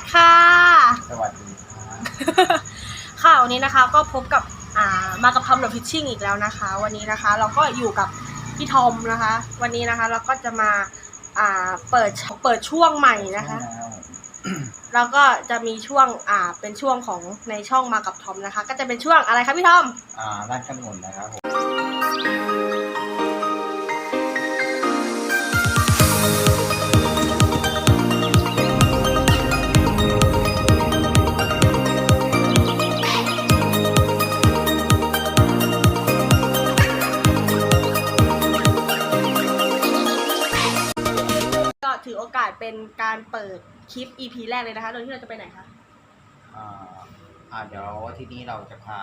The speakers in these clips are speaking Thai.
สค่ะ สวัสดีครับค่ะวันนี้นะคะก็พบกับอ่ามากับทอมเดอะฟิชชิ่งอีกแล้วนะคะ วันนี้นะคะเราก็อยู่กับพี่ทอมนะคะ วันนี้นะคะเราก็จะมาอ่าเปิดเปิดช่วงใหม่นะคะ แล้วก็จะมีช่วงอ่าเป็นช่วงของในช่องมากับทอมนะคะ ก็จะเป็นช่วงอะไรคะพี่ทอม อ่าร้านขนุนนะครับผม เป็นการเปิดคลิป EP แรกเลยนะคะ โดยที่เราจะไปไหนคะอ่าอ่าเดี๋ยวทีนี้เราจะพา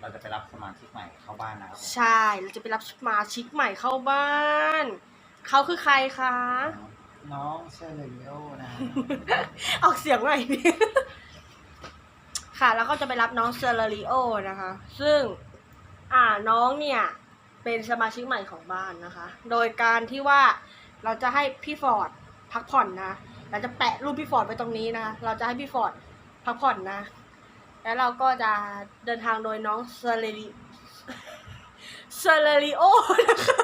เราจะไปรับสมาชิกใหม่เข้าบ้านนะครับผมใช่เราจะไปรับสมาชิกใหม่เข้าบ้านเขาคือใครคะน้องเซเลริโอนะฮะออกเสียงหน่อยดิค่ะ แล้วก็จะไปรับน้องเซอร์ริโอนะคะ ซึ่งอ่าน้องเนี่ย เป็นสมาชิกใหม่ของบ้านนะคะ โดยการที่ว่าเราจะให้พี่ฟอร์ด พักผ่อนนะเราจะแปะรูปพี่ฟอร์ดไว้ตรงนี้นะเราจะให้พี่ฟอร์ดพักผ่อนนะ แล้วเราก็จะเดินทางโดยน้องเซอร์ริเซอร์ริโอนะคะ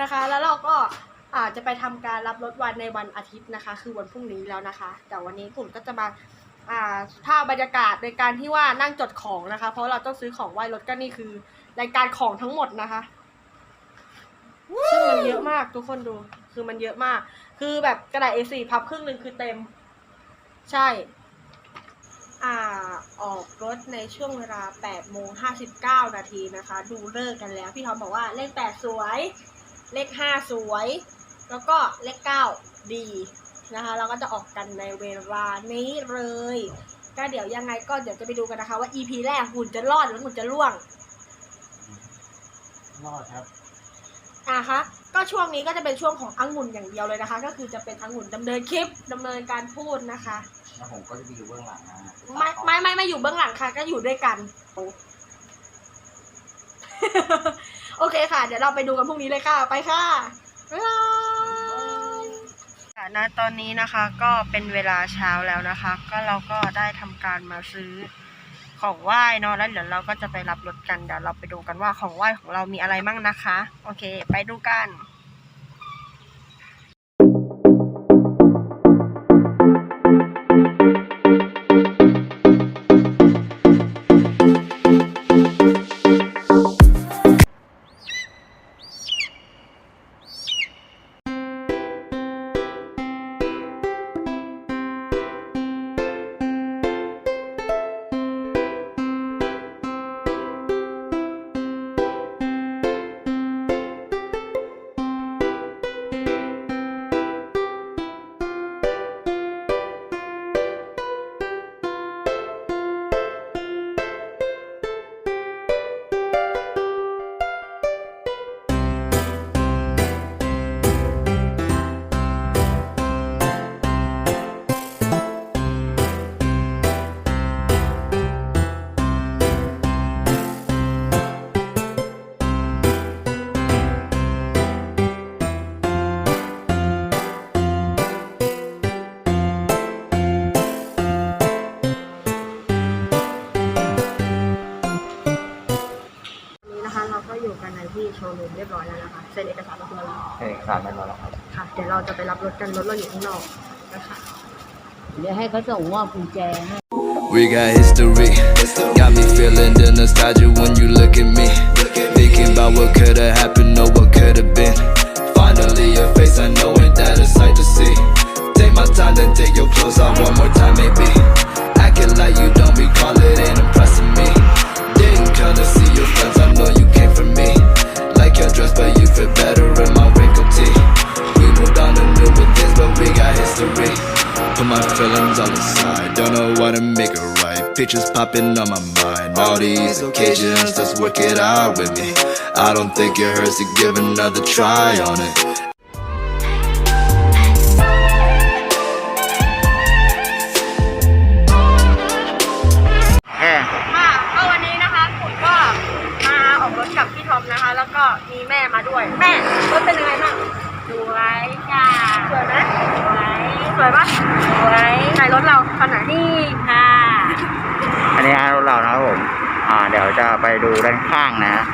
นะคะ แล้วเราก็อาจจะไปทำการรับรถวันในวันอาทิตย์นะคะ คือวันพรุ่งนี้แล้วนะคะ แต่วันนี้กลุ่มก็จะมาอ่าภาพบรรยากาศในการที่ว่านั่งจดของนะคะ เพราะเราต้องซื้อของไหว้รถก็นี่คือ รายการของทั้งหมดนะคะซึ่งมันเยอะมากทุกคนดู คือมันเยอะมาก คือแบบกระดาษ A4 พับครึ่งหนึ่งคือเต็ม ใช่ อ่า ออกรถในช่วงเวลา8โมง59 นาทีนะคะ ดูเลิกษ์กันแล้ว พี่ทอมบอกว่าเลข 8 สวย เลข 5 สวย แล้วก็เลข 9 ดีนะคะเราก็จะออกกันในเวลานี้เลย ก็เดี๋ยวยังไงก็เดี๋ยวจะไปดูกันนะคะว่า EP แรกหุ่นจะรอดหรือหุ่นจะล่วง รอดครับ อะคะ ก็ช่วงนี้ก็จะเป็นช่วงขององุ่นอย่างเดียวเลยนะคะ ก็คือจะเป็นองุ่นดำเนินคลิปดำเนินการพูดนะคะ แล้วผมก็จะไปอยู่เบื้องหลังนะฮะไม่ไม่ไม่ไม่อยู่เบื้องหลังค่ะ ก็อยู่ด้วยกัน โอเคค่ะ เดี๋ยวเราไปดูกันพรุ่งนี้เลยค่ะ ไปค่ะบ๊ายบายค่ะณตอนนี้นะคะก็เป็นเวลาเช้าแล้วนะคะ ก็เราก็ได้ทำการมาซื้อ ของไหว้เนาะแล้วเดี๋ยวเราก็จะไปรับรถกันเดี๋ยวเราไปดูกันว่าของไหว้ของเรามีอะไรมั่งนะคะ โอเค ไปดูกัน เซ็นเอกสารเรียบร้อยแล้วเอกสารไม่รอแล้วครับค่ะ เดี๋ยวเราจะไปรับรถกันรถเราอยู่ข้างนอกนะคะเดี๋ยวให้เขาส่งมอบกุญแจให้ We got history. Got me feeling the nostalgia when you look at me. Thinking about what could've happened or what could've been. Finally, your face, I know it, that a sight to see. Take my time, then take your clothes off one more time, maybe. Acting like you right. Pictures popping on my mind. All these occasions, let's work it out with me. I don't think it hurts to give another try on it. แค่ค่ะก็วันนี้นะคะผมก็มาออกรถกับพี่ทอมนะคะ แล้วก็มีแม่มาด้วย แม่รถเป็นยังไงบ้างสวยจ้าสวยไหมสวยสวยปะสไว้ไหนรถเราคันไหนนี่ค่ะอั นนี้ฮะรถเรานะครับผม อ่า เดี๋ยวจะไปดูด้านข้างนะ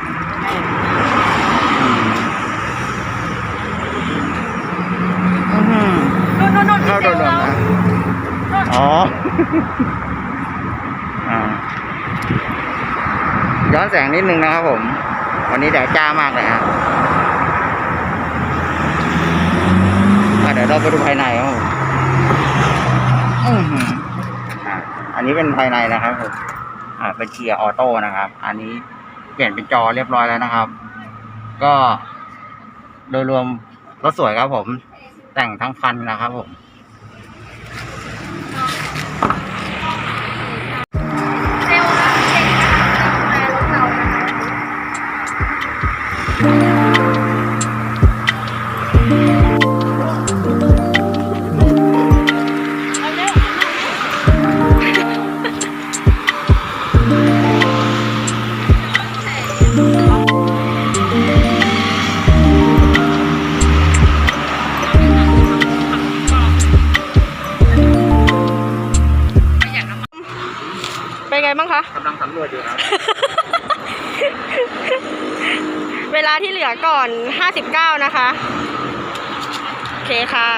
อื้อหือนู่นนู่นนู่นเข้าโดนลมนะอ๋อ อ่า ย้อนแสงนิดนึงนะครับผม วันนี้แดดจ้ามากเลยฮะอะเดี๋ยวเราไปดูภายในครับผมอื้อหืออะอั นนี้เป็นภายในนะครับผมอ่าเป็นเกียร์ออโต้นะครับ อันนี้เปลี่ยนเป็นจอเรียบร้อยแล้วนะครับ ก็โดยรวมรถสวยครับผม แต่งทั้งคันนะครับผม เป็นไงบ้างคะ กำลังสำรวจอยู่ครับ เวลาที่เหลือก่อน 59 นะคะ โอเคค่ะ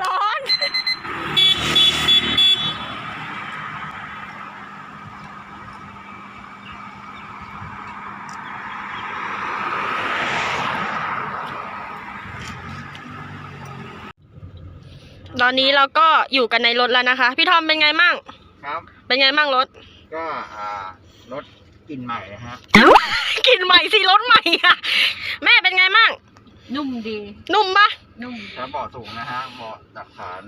ร้อน ต อนนี้เราก็อยู่กันในรถแล้วนะคะ พี่ทอมเป็นไงมั่ง ครับ เป็นไงมั่งรถ ก็อ่ารถกลินใหม่นะฮะกลินใหม่สิรถใหม่อะแม่เป็นไงมั่ง นุ่มดี นุ่มปะนุ่มแล้วเบาะสูงนะฮะเบาะจากฐาน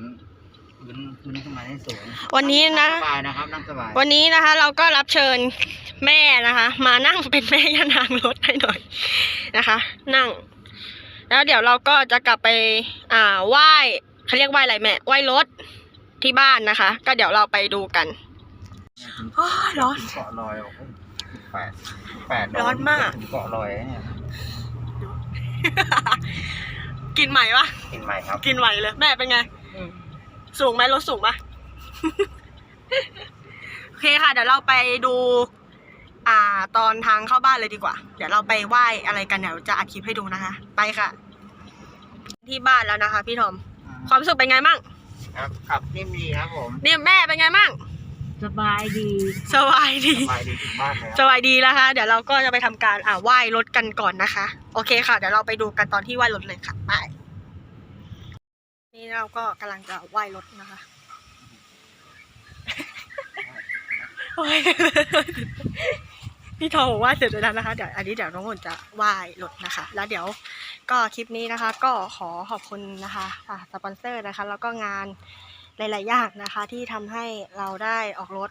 พื้นพื้นขึ้นมาให้สูงวันนี้นะงสบายนะครับนั่งสบายวันนี้นะคะ เราก็รับเชิญแม่นะคะ มานั่งเป็นแม่ย่านางรถให้หน่อยนะคะ นั่ง แล้วเดี๋ยวเราก็จะกลับไปอ่าไหว้ เขาเรียกไหว้อะไรแม่ไหว้รถที่บ้านนะคะ ก็เดี๋ยวเราไปดูกันโอ้ยร้อนถึงเกาะลอยโอ้โหแปดแปดร้อนมาก ถึงเกาะลอยเนี่ยกินใหม่ปะกลินใหม่ครับกินไหวเลย แม่เป็นไง สูงไหมรถสูงปะ โอเคค่ะ เดี๋ยวเราไปดู อ่า ตอนทางเข้าบ้านเลยดีกว่า เดี๋ยวเราไปไหว้อะไรกันเดี๋ยวจะอัดคลิปให้ดูนะคะ ไปค่ะ ที่บ้านแล้วนะคะ พี่ทอม ความรู้สึกเป็นไงมั่งครับขับนิ่มดีครับผมนี่แม่เป็นไงมั่งสบายดี สบายดี สบายดีถึงบ้านเลยสบายดีนะคะเดี๋ยวเราก็จะไปทำการอ่าไหว้รถกันก่อนนะคะ โอเคค่ะ เดี๋ยวเราไปดูกันตอนที่ไหว้รถเลยค่ะไปนี่เราก็กำลังจะไหว้รถนะคะโอ้ยพี่ทองบอกว่าเสร็จแล้วนะคะ เดี๋ยวอันนี้เดี๋ยวน้องมนต์จะไหว้รถนะคะ แล้วเดี๋ยว ก็คลิปนี้นะคะ ก็ขอขอบคุณนะคะอ่าสปอนเซอร์นะคะ แล้วก็งานหลายๆอย่างนะคะ ที่ทำให้เราได้ออกรถ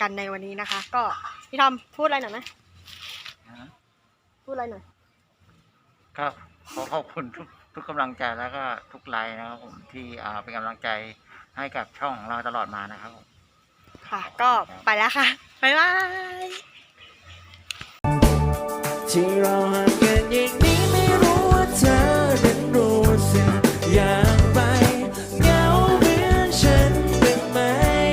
กันในวันนี้นะคะ ก็พี่ทอมพูดอะไรหน่อยไหมพูดอะไรหน่อยก็ขอขอบคุณทุกทุกกำลังใจแล้วก็ทุกไลน์นะครับผมที่อ่าเป็นกำลังใจให้กับช่องของเราตลอดมานะครับผมค่ะ ก็ไปแล้วค่ะ บ๊ายบายที่เราหัน